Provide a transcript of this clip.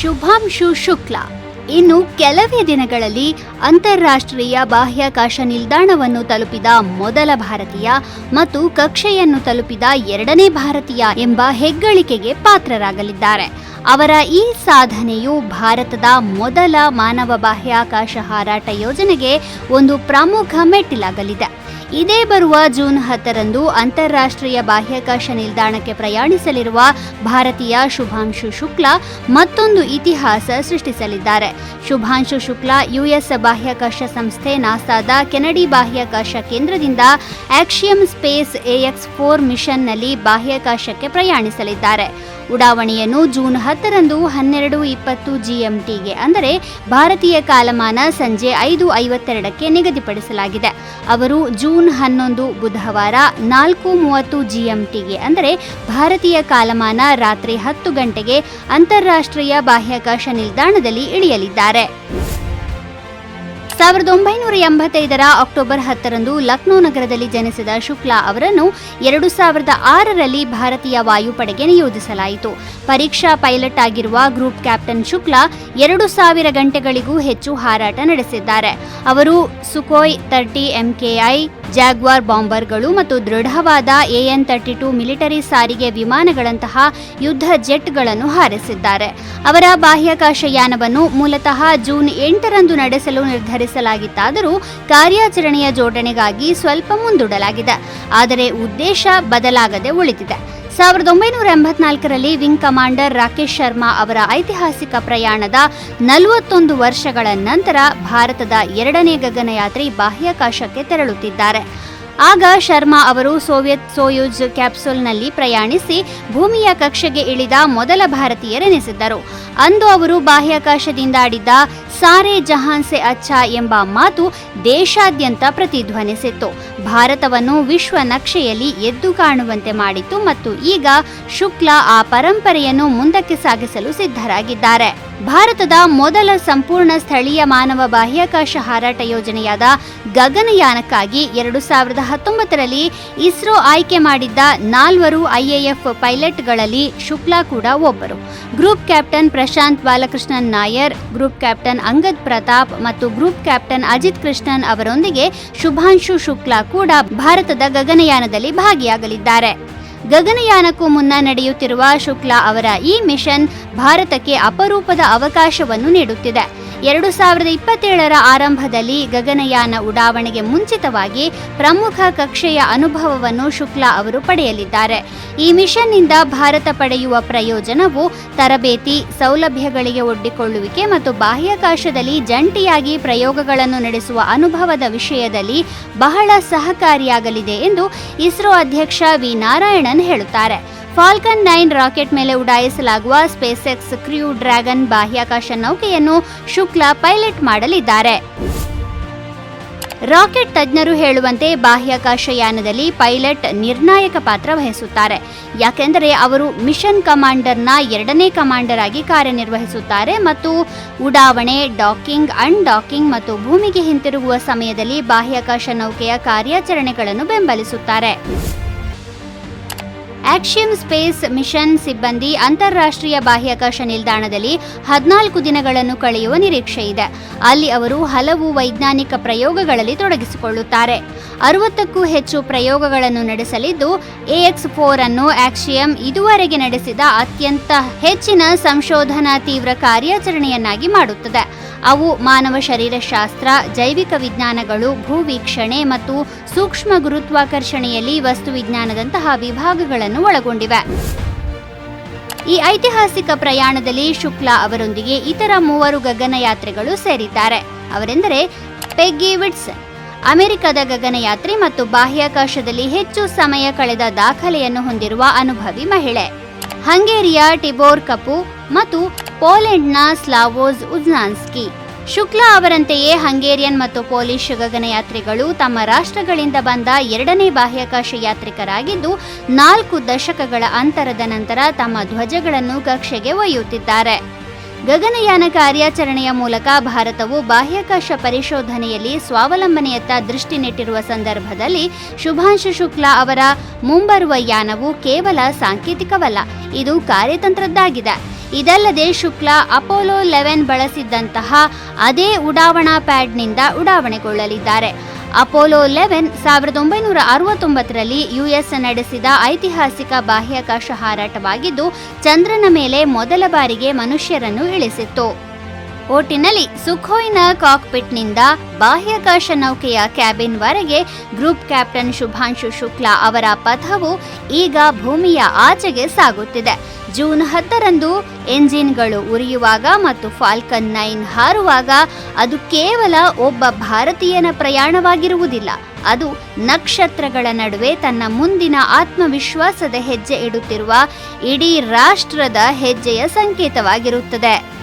ಶುಭಾಂಶು ಶುಕ್ಲಾ. ಇನ್ನು ಕೆಲವೇ ದಿನಗಳಲ್ಲಿ ಅಂತಾರಾಷ್ಟ್ರೀಯ ಬಾಹ್ಯಾಕಾಶ ನಿಲ್ದಾಣವನ್ನು ತಲುಪಿದ ಮೊದಲ ಭಾರತೀಯ ಮತ್ತು ಕಕ್ಷೆಯನ್ನು ತಲುಪಿದ ಎರಡನೇ ಭಾರತೀಯ ಎಂಬ ಹೆಗ್ಗಳಿಕೆಗೆ ಪಾತ್ರರಾಗಲಿದ್ದಾರೆ. ಅವರ ಈ ಸಾಧನೆಯು ಭಾರತದ ಮೊದಲ ಮಾನವ ಬಾಹ್ಯಾಕಾಶ ಹಾರಾಟ ಯೋಜನೆಗೆ ಒಂದು ಪ್ರಮುಖ ಮೆಟ್ಟಿಲಾಗಲಿದೆ. ಇದೇ ಬರುವ ಜೂನ್ ಹತ್ತರಂದು ಅಂತಾರಾಷ್ಟ್ರೀಯ ಬಾಹ್ಯಾಕಾಶ ನಿಲ್ದಾಣಕ್ಕೆ ಪ್ರಯಾಣಿಸಲಿರುವ ಭಾರತೀಯ ಶುಭಾಂಶು ಶುಕ್ಲಾ ಮತ್ತೊಂದು ಇತಿಹಾಸ ಸೃಷ್ಟಿಸಲಿದ್ದಾರೆ. ಶುಭಾಂಶು ಶುಕ್ಲಾ ಯುಎಸ್ ಬಾಹ್ಯಾಕಾಶ ಸಂಸ್ಥೆ ನಾಸಾದ ಕೆನಡಿ ಬಾಹ್ಯಾಕಾಶ ಕೇಂದ್ರದಿಂದ Axiom space A X four ಮಿಷನ್ನಲ್ಲಿ ಬಾಹ್ಯಾಕಾಶಕ್ಕೆ ಪ್ರಯಾಣಿಸಲಿದ್ದಾರೆ. ಉಡಾವಣೆಯನ್ನು ಜೂನ್ ಹತ್ತರಂದು ಹನ್ನೆರಡು ಇಪ್ಪತ್ತು ಜಿಎಂಟಿಗೆ, ಅಂದರೆ ಭಾರತೀಯ ಕಾಲಮಾನ ಸಂಜೆ ಐದು ಐವತ್ತೆರಡಕ್ಕೆ ನಿಗದಿಪಡಿಸಲಾಗಿದೆ. ಅವರು ಜೂನ್ ಹನ್ನೊಂದು ಬುಧವಾರ ನಾಲ್ಕು ಮೂವತ್ತು ಜಿಎಂಟಿಗೆ, ಅಂದರೆ ಭಾರತೀಯ ಕಾಲಮಾನ ರಾತ್ರಿ ಹತ್ತು ಗಂಟೆಗೆ ಅಂತಾರಾಷ್ಟ್ರೀಯ ಬಾಹ್ಯಾಕಾಶ ನಿಲ್ದಾಣದಲ್ಲಿ ಇಳಿಯಲಿದ್ದಾರೆ. ಸಾವಿರದ ಒಂಬೈನೂರ ಎಂಬತ್ತೈದರ ಅಕ್ಟೋಬರ್ ಹತ್ತರಂದು ಲಕ್ನೋ ನಗರದಲ್ಲಿ ಜನಿಸಿದ ಶುಕ್ಲಾ ಅವರನ್ನು ಎರಡು ಸಾವಿರದ ಆರರಲ್ಲಿ ಭಾರತೀಯ ವಾಯುಪಡೆಗೆ ನಿಯೋಜಿಸಲಾಯಿತು. ಪರೀಕ್ಷಾ ಪೈಲಟ್ ಆಗಿರುವ ಗ್ರೂಪ್ ಕ್ಯಾಪ್ಟನ್ ಶುಕ್ಲಾ ಎರಡು ಸಾವಿರ ಗಂಟೆಗಳಿಗೂ ಹೆಚ್ಚು ಹಾರಾಟ ನಡೆಸಿದ್ದಾರೆ. ಅವರು ಸುಕೋಯ್ ತರ್ಟಿ ಎಂಕೆಐ ಜಾಗ್ವಾರ್ ಬಾಂಬರ್ಗಳು ಮತ್ತು ದೃಢವಾದ ಎಎನ್ ತರ್ಟಿ ಟು ಮಿಲಿಟರಿ ಸಾರಿಗೆ ವಿಮಾನಗಳಂತಹ ಯುದ್ಧ ಜೆಟ್ಗಳನ್ನು ಹಾರಿಸಿದ್ದಾರೆ. ಅವರ ಬಾಹ್ಯಾಕಾಶ ಯಾನವನ್ನು ಮೂಲತಃ ಜೂನ್ ಎಂಟರಂದು ನಡೆಸಲು ನಿರ್ಧರಿಸಲಾಗಿತ್ತಾದರೂ ಕಾರ್ಯಾಚರಣೆಯ ಜೋಡಣೆಗಾಗಿ ಸ್ವಲ್ಪ ಮುಂದೂಡಲಾಗಿದೆ. ಆದರೆ ಉದ್ದೇಶ ಬದಲಾಗದೆ ಉಳಿದಿದೆ. ಸಾವಿರದ ಒಂಬೈನೂರ ಎಂಬತ್ನಾಲ್ಕರಲ್ಲಿ ವಿಂಗ್ ಕಮಾಂಡರ್ ರಾಕೇಶ್ ಶರ್ಮಾ ಅವರ ಐತಿಹಾಸಿಕ ಪ್ರಯಾಣದ ನಲವತ್ತೊಂದು ವರ್ಷಗಳ ನಂತರ ಭಾರತದ ಎರಡನೇ ಗಗನಯಾತ್ರಿ ಬಾಹ್ಯಾಕಾಶಕ್ಕೆ ತೆರಳುತ್ತಿದ್ದಾರೆ. ಆಗ ಶರ್ಮಾ ಅವರು ಸೋವಿಯತ್ ಸೋಯೂಜ್ ಕ್ಯಾಪ್ಸೂಲ್ನಲ್ಲಿ ಪ್ರಯಾಣಿಸಿ ಭೂಮಿಯ ಕಕ್ಷೆಗೆ ಇಳಿದ ಮೊದಲ ಭಾರತೀಯರೆನಿಸಿದ್ದರು. ಅಂದು ಅವರು ಬಾಹ್ಯಾಕಾಶದಿಂದ ಆಡಿದ್ದ ಸಾರೆ ಜಹಾನ್ ಸೆ ಅಚ್ಚಾ ಎಂಬ ಮಾತು ದೇಶಾದ್ಯಂತ ಪ್ರತಿಧ್ವನಿಸಿತ್ತು. ಭಾರತವನ್ನು ವಿಶ್ವ ನಕ್ಷೆಯಲ್ಲಿ ಎದ್ದು ಕಾಣುವಂತೆ ಮಾಡಿತು ಮತ್ತು ಈಗ ಶುಕ್ಲಾ ಆ ಪರಂಪರೆಯನ್ನು ಮುಂದಕ್ಕೆ ಸಾಗಿಸಲು ಸಿದ್ಧರಾಗಿದ್ದಾರೆ. ಭಾರತದ ಮೊದಲ ಸಂಪೂರ್ಣ ಸ್ಥಳೀಯ ಮಾನವ ಬಾಹ್ಯಾಕಾಶ ಹಾರಾಟ ಯೋಜನೆಯಾದ ಗಗನಯಾನಕ್ಕಾಗಿ ಎರಡು ಸಾವಿರದ ಹತ್ತೊಂಬತ್ತರಲ್ಲಿ ಇಸ್ರೋ ಆಯ್ಕೆ ಮಾಡಿದ್ದ ನಾಲ್ವರು ಐಎಎಫ್ ಪೈಲಟ್ಗಳಲ್ಲಿ ಶುಕ್ಲಾ ಕೂಡ ಒಬ್ಬರು. Group captain Prashanth Balakrishnan Nair, group captain Angad Pratap ಮತ್ತು ಗ್ರೂಪ್ ಕ್ಯಾಪ್ಟನ್ ಅಜಿತ್ ಕೃಷ್ಣನ್ ಅವರೊಂದಿಗೆ ಶುಭಾಂಶು ಶುಕ್ಲಾ ಕೂಡ ಭಾರತದ ಗಗನಯಾನದಲ್ಲಿ ಭಾಗಿಯಾಗಲಿದ್ದಾರೆ. ಗಗನಯಾನಕ್ಕೂ ಮುನ್ನ ನಡೆಯುತ್ತಿರುವ ಶುಕ್ಲಾ ಅವರ ಈ ಮಿಷನ್ ಭಾರತಕ್ಕೆ ಅಪರೂಪದ ಅವಕಾಶವನ್ನು ನೀಡುತ್ತಿದೆ. ಎರಡು ಸಾವಿರದ ಇಪ್ಪತ್ತೇಳರ ಆರಂಭದಲ್ಲಿ ಗಗನಯಾನ ಉಡಾವಣೆಗೆ ಮುಂಚಿತವಾಗಿ ಪ್ರಮುಖ ಕಕ್ಷೆಯ ಅನುಭವವನ್ನು ಶುಕ್ಲಾ ಅವರು ಪಡೆಯಲಿದ್ದಾರೆ. ಈ ಮಿಷನ್ನಿಂದ ಭಾರತ ಪಡೆಯುವ ಪ್ರಯೋಜನವು ತರಬೇತಿ, ಸೌಲಭ್ಯಗಳಿಗೆ ಒಡ್ಡಿಕೊಳ್ಳುವಿಕೆ ಮತ್ತು ಬಾಹ್ಯಾಕಾಶದಲ್ಲಿ ಜಂಟಿಯಾಗಿ ಪ್ರಯೋಗಗಳನ್ನು ನಡೆಸುವ ಅನುಭವದ ವಿಷಯದಲ್ಲಿ ಬಹಳ ಸಹಕಾರಿಯಾಗಲಿದೆ ಎಂದು ಇಸ್ರೋ ಅಧ್ಯಕ್ಷ ವಿ ನಾರಾಯಣನ್ ಹೇಳುತ್ತಾರೆ. ಫಾಲ್ಕನ್ ನೈನ್ ರಾಕೆಟ್ ಮೇಲೆ ಉಡಾಯಿಸಲಾಗುವ ಸ್ಪೇಸ್ ಎಕ್ಸ್ ಕ್ರ್ಯೂ ಡ್ರ್ಯಾಗನ್ ಬಾಹ್ಯಾಕಾಶ ನೌಕೆಯನ್ನು ಶುಕ್ಲಾ ಪೈಲಟ್ ಮಾಡಲಿದ್ದಾರೆ. ರಾಕೆಟ್ ತಜ್ಞರು ಹೇಳುವಂತೆ ಬಾಹ್ಯಾಕಾಶ ಯಾನದಲ್ಲಿ ಪೈಲಟ್ ನಿರ್ಣಾಯಕ ಪಾತ್ರ ವಹಿಸುತ್ತಾರೆ. ಯಾಕೆಂದರೆ ಅವರು ಮಿಷನ್ ಕಮಾಂಡರ್ನ ಎರಡನೇ ಕಮಾಂಡರ್ ಆಗಿ ಕಾರ್ಯನಿರ್ವಹಿಸುತ್ತಾರೆ ಮತ್ತು ಉಡಾವಣೆ, ಡಾಕಿಂಗ್, ಅನ್ಡಾಕಿಂಗ್ ಮತ್ತು ಭೂಮಿಗೆ ಹಿಂತಿರುಗುವ ಸಮಯದಲ್ಲಿ ಬಾಹ್ಯಾಕಾಶ ನೌಕೆಯ ಕಾರ್ಯಾಚರಣೆಗಳನ್ನು ಬೆಂಬಲಿಸುತ್ತಾರೆ. ಆಕ್ಷಿಯಂ ಸ್ಪೇಸ್ ಮಿಷನ್ ಸಿಬ್ಬಂದಿ ಅಂತಾರಾಷ್ಟ್ರೀಯ ಬಾಹ್ಯಾಕಾಶ ನಿಲ್ದಾಣದಲ್ಲಿ ಹದಿನಾಲ್ಕು ದಿನಗಳನ್ನು ಕಳೆಯುವ ನಿರೀಕ್ಷೆ ಇದೆ. ಅಲ್ಲಿ ಅವರು ಹಲವು ವೈಜ್ಞಾನಿಕ ಪ್ರಯೋಗಗಳಲ್ಲಿ ತೊಡಗಿಸಿಕೊಳ್ಳುತ್ತಾರೆ. ಅರವತ್ತಕ್ಕೂ ಹೆಚ್ಚು ಪ್ರಯೋಗಗಳನ್ನು ನಡೆಸಲಿದ್ದು ಎಎಕ್ಸ್ ಫೋರ್ ಅನ್ನು ಆಕ್ಷಿಯಂ ಇದುವರೆಗೆ ನಡೆಸಿದ ಅತ್ಯಂತ ಹೆಚ್ಚಿನ ಸಂಶೋಧನಾ ತೀವ್ರ ಕಾರ್ಯಾಚರಣೆಯನ್ನಾಗಿ ಮಾಡುತ್ತದೆ. ಅವು ಮಾನವ ಶರೀರಶಾಸ್ತ್ರ, ಜೈವಿಕ ವಿಜ್ಞಾನಗಳು ಭೂವೀಕ್ಷಣೆ ಮತ್ತು ಸೂಕ್ಷ್ಮ ಗುರುತ್ವಾಕರ್ಷಣೆಯಲ್ಲಿ ವಸ್ತು ವಿಜ್ಞಾನದಂತಹ ವಿಭಾಗಗಳನ್ನು ಒಳಗೊಂಡಿವೆ. ಈ ಐತಿಹಾಸಿಕ ಪ್ರಯಾಣದಲ್ಲಿ ಶುಕ್ಲಾ ಅವರೊಂದಿಗೆ ಇತರ ಮೂವರು ಗಗನಯಾತ್ರಿಗಳು ಸೇರಿದ್ದಾರೆ. ಅವರೆಂದರೆ ಪೆಗ್ಗಿ ವಿಟ್ಸನ್ ಅಮೆರಿಕದ ಗಗನಯಾತ್ರಿ ಮತ್ತು ಬಾಹ್ಯಾಕಾಶದಲ್ಲಿ ಹೆಚ್ಚು ಸಮಯ ಕಳೆದ ದಾಖಲೆಯನ್ನು ಹೊಂದಿರುವ ಅನುಭವಿ ಮಹಿಳೆ. ಹಂಗೇರಿಯ ಟಿಬೋರ್ ಕಪು ಮತ್ತು ಪೋಲೆಂಡ್ನ ಸ್ಲಾವೋಸ್ ಉಜ್ನಾನ್ಸ್ಕಿ ಶುಕ್ಲಾ ಅವರಂತೆಯೇ ಹಂಗೇರಿಯನ್ ಮತ್ತು ಪೋಲಿಷ್ ಗಗನಯಾತ್ರಿಗಳು ತಮ್ಮ ರಾಷ್ಟ್ರಗಳಿಂದ ಬಂದ ಎರಡನೇ ಬಾಹ್ಯಾಕಾಶ ಯಾತ್ರಿಕರಾಗಿದ್ದು, ನಾಲ್ಕು ದಶಕಗಳ ಅಂತರದ ನಂತರ ತಮ್ಮ ಧ್ವಜಗಳನ್ನು ಕಕ್ಷೆಗೆ ಒಯ್ಯುತ್ತಿದ್ದಾರೆ. ಗಗನಯಾನ ಕಾರ್ಯಾಚರಣೆಯ ಮೂಲಕ ಭಾರತವು ಬಾಹ್ಯಾಕಾಶ ಪರಿಶೋಧನೆಯಲ್ಲಿ ಸ್ವಾವಲಂಬನೆಯತ್ತ ದೃಷ್ಟಿ ನೆಟ್ಟಿರುವ ಸಂದರ್ಭದಲ್ಲಿ ಶುಭಾಂಶು ಶುಕ್ಲಾ ಅವರ ಮುಂಬರುವ ಯಾನವು ಕೇವಲ ಸಾಂಕೇತಿಕವಲ್ಲ, ಇದು ಕಾರ್ಯತಂತ್ರದ್ದಾಗಿದೆ. ಇದಲ್ಲದೆ ಶುಕ್ಲ ಅಪೋಲೋ ಲೆವೆನ್ ಬಳಸಿದ್ದಂತಹ ಅದೇ ಉಡಾವಣಾ ಪ್ಯಾಡ್ನಿಂದ ಉಡಾವಣೆಗೊಳ್ಳಲಿದ್ದಾರೆ. ಅಪೋಲೋ ಲೆವೆನ್ ಸಾವಿರದ ಒಂಬೈನೂರ ಅರವತ್ತೊಂಬತ್ತರಲ್ಲಿ ಯುಎಸ್ ನಡೆಸಿದ ಐತಿಹಾಸಿಕ ಬಾಹ್ಯಾಕಾಶ ಹಾರಾಟವಾಗಿದ್ದು, ಚಂದ್ರನ ಮೇಲೆ ಮೊದಲ ಬಾರಿಗೆ ಮನುಷ್ಯರನ್ನು ಇಳಿಸಿತ್ತು. ಓಟಿನಲ್ಲಿ ಸುಖೋಯ್ನ ಕಾಕ್ಪಿಟ್ನಿಂದ ಬಾಹ್ಯಾಕಾಶ ನೌಕೆಯ ಕ್ಯಾಬಿನ್ವರೆಗೆ ಗ್ರೂಪ್ ಕ್ಯಾಪ್ಟನ್ ಶುಭಾಂಶು ಶುಕ್ಲಾ ಅವರ ಪಥವು ಈಗ ಭೂಮಿಯ ಆಚೆಗೆ ಸಾಗುತ್ತಿದೆ. ಜೂನ್ ಹತ್ತರಂದು ಎಂಜಿನ್ಗಳು ಉರಿಯುವಾಗ ಮತ್ತು ಫಾಲ್ಕನ್ ನೈನ್ ಹಾರುವಾಗ ಅದು ಕೇವಲ ಒಬ್ಬ ಭಾರತೀಯನ ಪ್ರಯಾಣವಾಗಿರುವುದಿಲ್ಲ. ಅದು ನಕ್ಷತ್ರಗಳ ನಡುವೆ ತನ್ನ ಮುಂದಿನ ಆತ್ಮವಿಶ್ವಾಸದ ಹೆಜ್ಜೆ ಇಡುತ್ತಿರುವ ಇಡೀ ರಾಷ್ಟ್ರದ ಹೆಜ್ಜೆಯ ಸಂಕೇತವಾಗಿರುತ್ತದೆ.